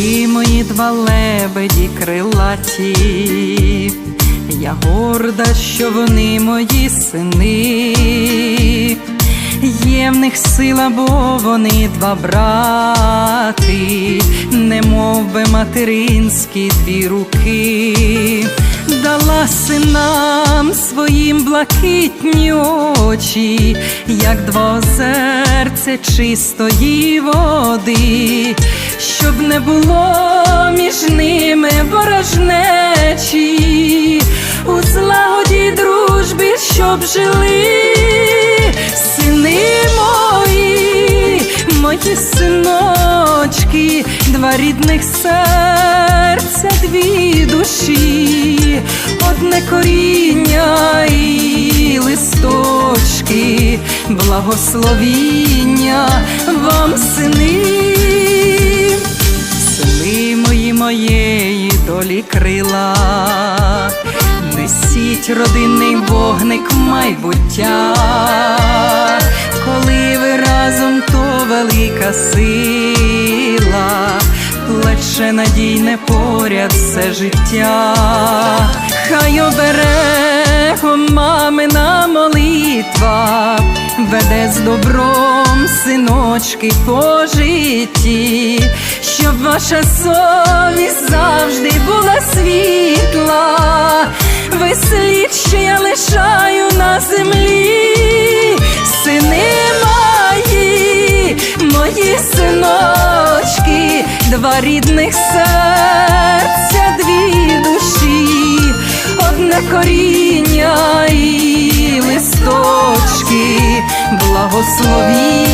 ви мої два лебеді крилаті, я горда, що вони мої сини, є в них сила, бо вони два брати, не мов би материнські дві руки, дала синам своїм блакитні очі, як два озерця чистої води, щоб не було між ними ворожнечі, у злагоді дружбі, щоб жили сини мої, мої синочки, два рідних серця, дві душі, одне коріння і листочки, благословіння вам сини, сини мої моєї долі крила. Несіть родинний вогник майбуття, коли ви разом, то велика сила, плече надійне поряд все життя, хай оберегом мамина молитва, веде з добром синочки по житті, щоб ваша совість завжди була світла, ви слід, що я лишаю на землі, сини мої, мої синочки, два рідних серця, одне коріння і листочки, благословіння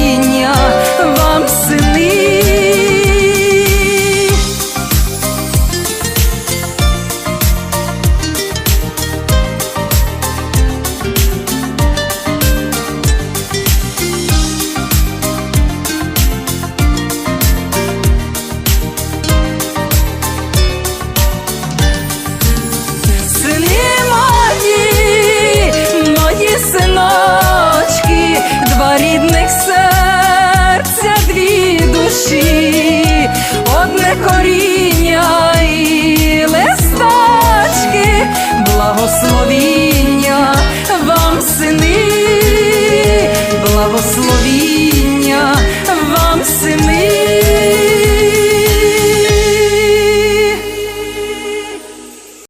сини.